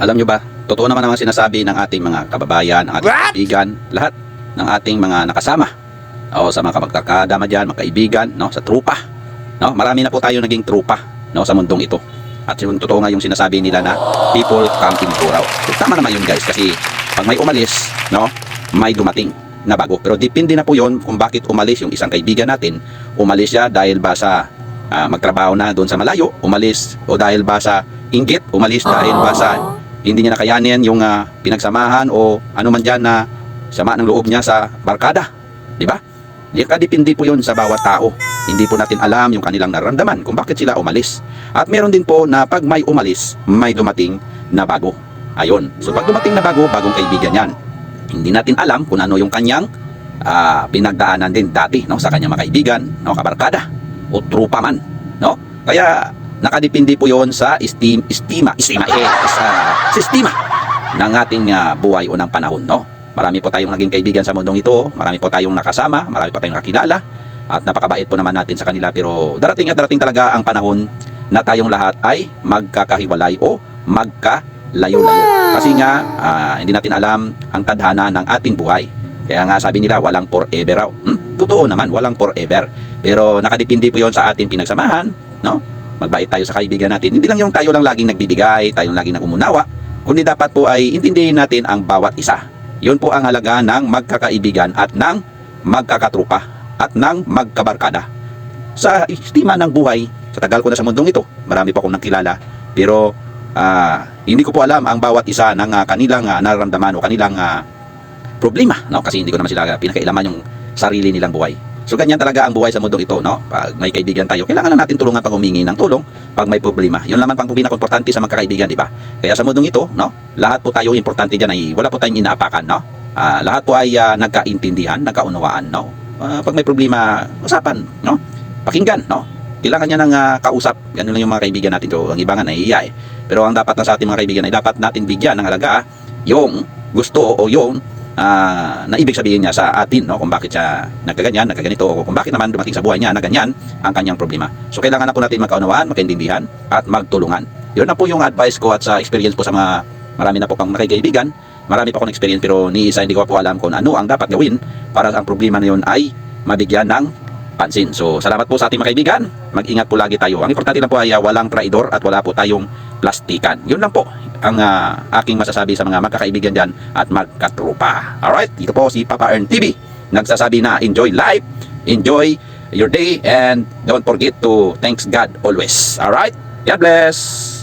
Alam nyo ba, totoo naman naman sinasabi ng ating mga kababayan, ng ating kaibigan, lahat ng ating mga nakasama. O sa mga kamagkakadama dyan, mga kaibigan, no, sa trupa. No, marami na po tayo naging trupa no, sa mundong ito. At yung totoo nga yung sinasabi nila na people go out. So, tama naman yun guys kasi pag may umalis, no, may dumating na bago. Pero depende na po yon kung bakit umalis yung isang kaibigan natin. Umalis siya dahil ba sa ah, magtrabaho na doon sa malayo, umalis o dahil ba sa inggit, umalis dahil ba sa hindi niya nakayanin yung ah, pinagsamahan o ano man dyan na sama ng loob niya sa barkada. Di ba? Di depende po yun sa bawat tao. Hindi po natin alam yung kanilang nararamdaman kung bakit sila umalis. At meron din po na pag may umalis, may dumating na bago. Ayun. So pag dumating na bago, bagong kaibigan yan. Hindi natin alam kung ano yung kanyang ah, pinagdaanan din dati no, sa kanyang mga kaibigan, no, kabarkada o trupa man. No? Kaya nakadepende po yon sa esteem, estima, estima, eh, sa sistema ng ating ah, buhay o ng panahon. No? Marami po tayong naging kaibigan sa mundong ito, marami po tayong nakasama, marami po tayong nakilala, at napakabait po naman natin sa kanila. Pero darating at darating talaga ang panahon na tayong lahat ay magkakahiwalay o magkalayo-layo. Kasi nga, ah, hindi natin alam ang tadhana ng ating buhay. Kaya nga sabi nila, walang forever raw. Hmm? Totoo naman, walang forever. Pero nakadepende po yon sa ating pinagsamahan, no? Magbait tayo sa kaibigan natin. Hindi lang yung tayo lang laging nagbibigay, tayo lang laging nagumunawa, kundi dapat po ay intindihin natin ang bawat isa. Yun po ang halaga ng magkakaibigan at ng magkakatrupa at ng magkabarkada. Sa estima ng buhay, sa tagal ko na sa mundong ito, marami pa akong nakilala, pero ah, hindi ko po alam ang bawat isa ng ah, kanilang ah, nararamdaman o kanilang ah, problema, no? Kasi hindi ko naman sila pinakailaman yung sarili nilang buhay. So ganyan talaga ang buhay sa mundong ito, no? Pag may kaibigan tayo, kailangan na natin tulungan pag humingi ng tulong pag may problema. Yun naman pang pinaka-importante sa magkakaibigan, di ba? Kaya sa mundong ito, no? Lahat po tayo importante diyan ay wala po tayong inaapakan, no? Ah, lahat po ay ah, nagkaintindihan, nagkaunawaan, no? Ah, pag may problema, usapan, no? Pakinggan, no? Kailangan niya ng ah, kausap. Ganun lang yung mga kaibigan natin. So, ang iba nga nahihiya eh. Pero ang dapat na sa ating mga kaibigan ay dapat natin bigyan ng halaga yung gusto o yung ah, na ibig sabihin niya sa atin no kung bakit siya nagkaganyan, nagkaganito o kung bakit naman dumating sa buhay niya na ganyan ang kanyang problema. So kailangan na po natin magkaunawaan, magkaintindihan at magtulungan. Yun na po yung advice ko at sa experience po sa mga marami na po pang makikaibigan. Marami pa akong experience pero ni isa hindi ko po alam kung ano ang dapat gawin para ang problema na yun ay mabigyan ng pansin. So, salamat po sa ating mga kaibigan. Mag-ingat po lagi tayo. Ang importante lang po ay ah, walang traidor at wala po tayong plastikan. Yun lang po ang ah, aking masasabi sa mga magkakaibigan dyan at magkatrupa. Alright, dito po si Papa Earn TV. Nagsasabi na enjoy life, enjoy your day, and don't forget to thanks God always. Alright, God bless!